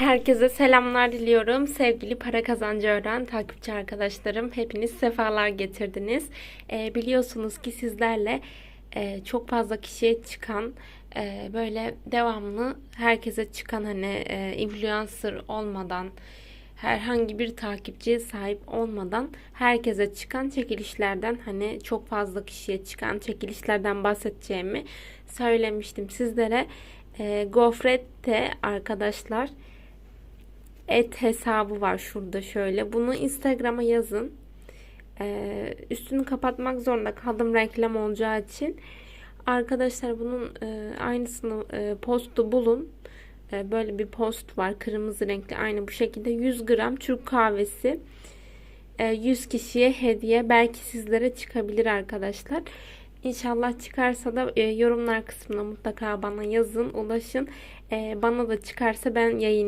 Herkese selamlar diliyorum. Sevgili para kazancı öğren takipçi arkadaşlarım. Hepiniz sefalar getirdiniz. Ee, biliyorsunuz ki sizlerle e, çok fazla kişiye çıkan e, böyle devamlı herkese çıkan hani e, influencer olmadan herhangi bir takipçiye sahip olmadan herkese çıkan çekilişlerden hani çok fazla kişiye çıkan çekilişlerden bahsedeceğimi söylemiştim sizlere. E, Gofrette arkadaşlar et hesabı var şurada şöyle. Bunu Instagram'a yazın. Ee, üstünü kapatmak zorunda kaldım reklam olacağı için. Arkadaşlar bunun e, aynısını e, postu bulun. E, böyle bir post var. Kırmızı renkli aynı bu şekilde 100 gram Türk kahvesi. E, 100 kişiye hediye. Belki sizlere çıkabilir arkadaşlar. İnşallah çıkarsa da e, yorumlar kısmına mutlaka bana yazın, ulaşın. E, bana da çıkarsa ben yayın